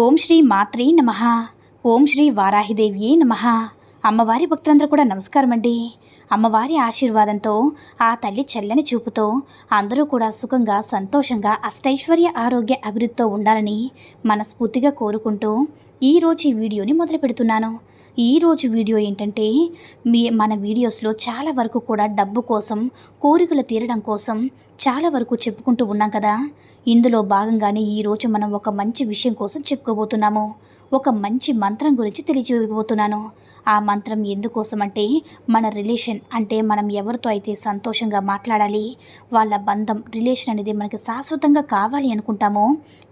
ఓం శ్రీ మాత్రే నమ. ఓం శ్రీ వారాహిదేవియే నమ. అమ్మవారి భక్తులందరూ కూడా నమస్కారం అండి అమ్మవారి ఆశీర్వాదంతో ఆ తల్లి చల్లని చూపుతో అందరూ కూడా సుఖంగా సంతోషంగా అష్టైశ్వర్య ఆరోగ్య అభివృద్ధితో ఉండాలని మనస్ఫూర్తిగా కోరుకుంటూ ఈరోజు ఈ వీడియోని మొదలు పెడుతున్నాను. ఈరోజు వీడియో ఏంటంటే మీ మన వీడియోస్లో చాలా వరకు కూడా డబ్బు కోసం కోరికలు తీరడం కోసం చాలా వరకు చెప్పుకుంటూ ఉన్నాం కదా. ఇందులో భాగంగానే ఈరోజు మనం ఒక మంచి విషయం కోసం చెప్పుకోబోతున్నాము. ఒక మంచి మంత్రం గురించి తెలియజేయబోతున్నాను. ఆ మంత్రం ఎందుకోసం అంటే మన రిలేషన్ అంటే మనం ఎవరితో అయితే సంతోషంగా మాట్లాడాలి వాళ్ళ బంధం రిలేషన్ అనేది మనకి శాశ్వతంగా కావాలి అనుకుంటామో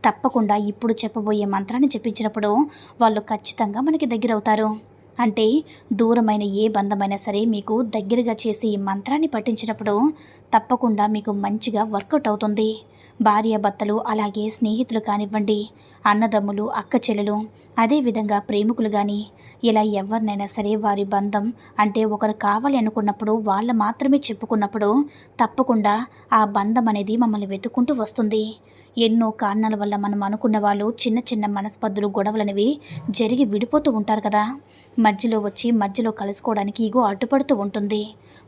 తప్పకుండా ఇప్పుడు చెప్పబోయే మంత్రాన్ని చెప్పించినప్పుడు వాళ్ళు ఖచ్చితంగా మనకి దగ్గర అవుతారు అంటే దూరమైన ఏ బంధమైనా సరే మీకు దగ్గరగా చేసి ఈ మంత్రాన్ని పఠించినప్పుడు తప్పకుండా మీకు మంచిగా వర్కౌట్ అవుతుంది. భార్య భర్తలు అలాగే స్నేహితులు కానివ్వండి అన్నదమ్ములు అక్క చెల్లెలు అదేవిధంగా ప్రేమికులు కానీ ఇలా ఎవరినైనా సరే వారి బంధం అంటే ఒకరు కావాలి అనుకున్నప్పుడు వాళ్ళ మాత్రమే చెప్పుకున్నప్పుడు తప్పకుండా ఆ బంధం అనేది మమ్మల్ని వెతుక్కుంటూ వస్తుంది. ఎన్నో కారణాల వల్ల మనం అనుకున్న వాళ్ళు చిన్న చిన్న మనస్పర్ధలు గొడవలనేవి జరిగి విడిపోతూ ఉంటారు కదా. మధ్యలో వచ్చి మధ్యలో కలుసుకోవడానికి ఇగో అడ్డుపడుతూ ఉంటుంది.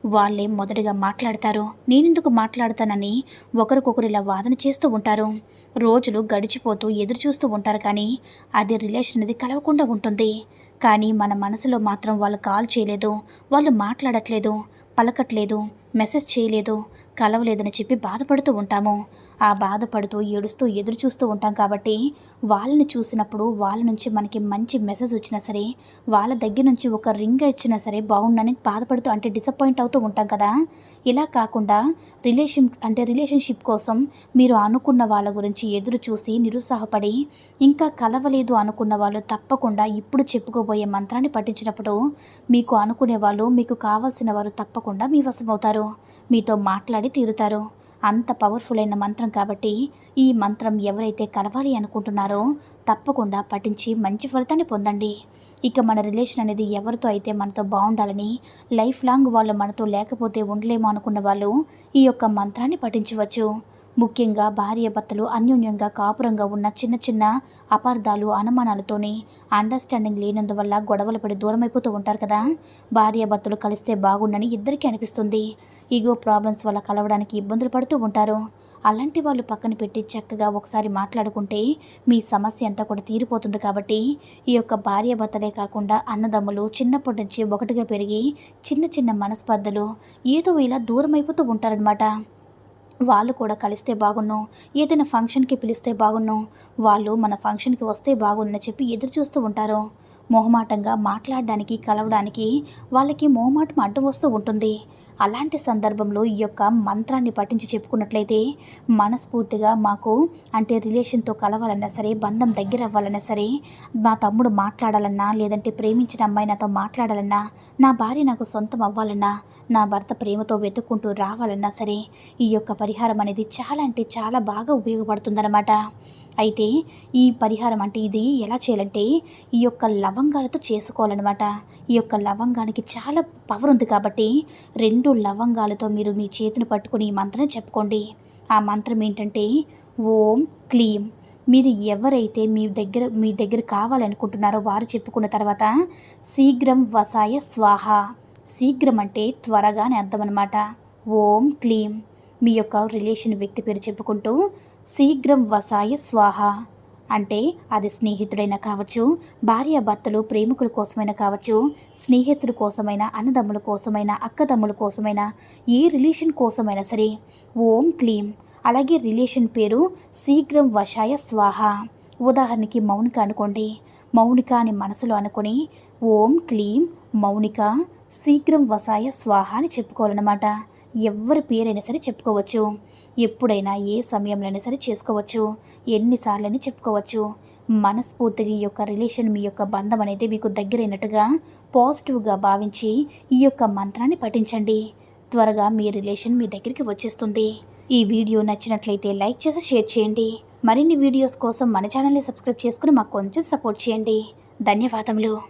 వాళ్ళే మొదటగా మాట్లాడతారు. నేనెందుకు మాట్లాడతానని ఒకరికొకరు ఇలా వాదన చేస్తూ ఉంటారు. రోజులు గడిచిపోతూ ఎదురు చూస్తూ ఉంటారు కానీ అది రిలేషన్ అనేది కలవకుండా ఉంటుంది. కానీ మన మనసులో మాత్రం వాళ్ళు కాల్ చేయలేదు వాళ్ళు మాట్లాడట్లేదు పలకట్లేదు మెసేజ్ చేయలేదు. కలవలేదని చెప్పి బాధపడుతూ ఉంటాము. ఆ బాధపడుతూ ఏడుస్తూ ఎదురు చూస్తూ ఉంటాం కాబట్టి వాళ్ళని చూసినప్పుడు వాళ్ళ నుంచి మనకి మంచి మెసేజ్ వచ్చినా సరే వాళ్ళ దగ్గర నుంచి ఒక రింగ్ ఇచ్చినా సరే బాగుండని బాధపడుతూ అంటే డిసప్పాయింట్ అవుతూ ఉంటాం కదా. ఇలా కాకుండా రిలేషన్ అంటే రిలేషన్షిప్ కోసం మీరు అనుకున్న వాళ్ళ గురించి ఎదురు చూసి నిరుత్సాహపడి ఇంకా కలవలేదు అనుకున్న వాళ్ళు తప్పకుండా ఇప్పుడు చెప్పుకోబోయే మంత్రాన్ని పఠించినప్పుడు మీకు అనుకునే వాళ్ళు మీకు కావాల్సిన వారు తప్పకుండా మీ వశమవుతారు. మీతో మాట్లాడి తీరుతారు. అంత పవర్ఫుల్ అయిన మంత్రం కాబట్టి ఈ మంత్రం ఎవరైతే కలవాలి అనుకుంటున్నారో తప్పకుండా పఠించి మంచి ఫలితాన్ని పొందండి. ఇక మన రిలేషన్ అనేది ఎవరితో అయితే మనతో బాగుండాలని లైఫ్ లాంగ్ వాళ్ళు మనతో లేకపోతే ఉండలేమో అనుకున్న వాళ్ళు ఈ యొక్క మంత్రాన్ని పఠించవచ్చు. ముఖ్యంగా భార్య భర్తలు అన్యోన్యంగా కాపురంగా ఉన్న చిన్న చిన్న అపార్థాలు అనుమానాలతోని అండర్స్టాండింగ్ లేనందువల్ల గొడవలు పడి దూరమైపోతూ ఉంటారు కదా. భార్య భర్తలు కలిస్తే బాగుండని ఇద్దరికీ అనిపిస్తుంది. ఈగో ప్రాబ్లమ్స్ వల్ల కలవడానికి ఇబ్బందులు పడుతూ ఉంటారు. అలాంటి వాళ్ళు పక్కన పెట్టి చక్కగా ఒకసారి మాట్లాడుకుంటే మీ సమస్య అంతా కూడా తీరిపోతుంది కాబట్టి ఈ యొక్క భార్య భర్తలే కాకుండా అన్నదమ్ములు చిన్నప్పటి నుంచి ఒకటిగా పెరిగి చిన్న చిన్న మనస్పర్ధలు ఏదో ఇలా దూరం అయిపోతూ ఉంటారనమాట వాళ్ళు కూడా కలిస్తే బాగున్ను ఏదైనా ఫంక్షన్కి పిలిస్తే బాగున్ను వాళ్ళు మన ఫంక్షన్కి వస్తే బాగున్నని చెప్పి ఎదురు చూస్తూ ఉంటారు. మొహమాటంగా మాట్లాడడానికి కలవడానికి వాళ్ళకి మొహమాటం అడ్డు వస్తూ ఉంటుంది. అలాంటి సందర్భంలో ఈ యొక్క మంత్రాన్ని పఠించి చెప్పుకున్నట్లయితే మనస్ఫూర్తిగా మాకు అంటే రిలేషన్తో కలవాలన్నా సరే బంధం దగ్గర అవ్వాలన్నా సరే మా తమ్ముడు మాట్లాడాలన్నా లేదంటే ప్రేమించిన అమ్మాయి నాతో మాట్లాడాలన్నా నా భార్య నాకు సొంతం అవ్వాలన్నా నా భర్త ప్రేమతో వెతుక్కుంటూ రావాలన్నా సరే ఈ యొక్క పరిహారం అనేది చాలా అంటే చాలా బాగా ఉపయోగపడుతుందన్నమాట. అయితే ఈ పరిహారం అంటే ఇది ఎలా చేయాలంటే ఈ యొక్క లవంగాలతో చేసుకోవాలన్నమాట. ఈ యొక్క లవంగానికి చాలా పవర్ ఉంది కాబట్టి రెండు లవంగాలతో మీరు మీ చేతిని పట్టుకుని ఈ మంత్రం చెప్పుకోండి. ఆ మంత్రం ఏంటంటే ఓం క్లీం. మీరు ఎవరైతే మీ దగ్గర మీ దగ్గర కావాలనుకుంటున్నారో వారు చెప్పుకున్న తర్వాత శీఘ్రం వసాయ స్వాహ. శీఘ్రం అంటే త్వరగా అని అర్థం అనమాట ఓం క్లీం. మీ యొక్క రిలేషన్ వ్యక్తి పేరు చెప్పుకుంటూ శీఘ్రం వసాయ స్వాహ. అంటే అది స్నేహితుడైనా కావచ్చు భార్య భర్తలు ప్రేమికుల కోసమైనా కావచ్చు స్నేహితుల కోసమైనా అన్నదమ్ముల కోసమైనా అక్కదమ్ముల కోసమైనా ఏ రిలేషన్ కోసమైనా సరే ఓం క్లీం. అలాగే రిలేషన్ పేరు శీఘ్రం వశాయ స్వాహ. ఉదాహరణకి మౌనిక అనుకోండి. మౌనిక అని మనసులో అనుకొని ఓం క్లీం మౌనిక శీఘ్రం వసాయ స్వాహ అని చెప్పుకోవాలన్నమాట. ఎవరి పేరైనా సరే చెప్పుకోవచ్చు. ఎప్పుడైనా ఏ సమయంలోనైనా సరే చేసుకోవచ్చు. ఎన్నిసార్లని చెప్పుకోవచ్చు. మనస్ఫూర్తిగా ఈ యొక్క రిలేషన్ మీ యొక్క బంధం అనేది మీకు దగ్గరైనట్టుగా పాజిటివ్గా భావించి ఈ యొక్క మంత్రాన్ని పఠించండి. త్వరగా మీ రిలేషన్ మీ దగ్గరికి వచ్చేస్తుంది. ఈ వీడియో నచ్చినట్లయితే లైక్ చేసి షేర్ చేయండి. మరిన్ని వీడియోస్ కోసం మన ఛానల్ని సబ్స్క్రైబ్ చేసుకుని మాకు కొంచెం సపోర్ట్ చేయండి. ధన్యవాదములు.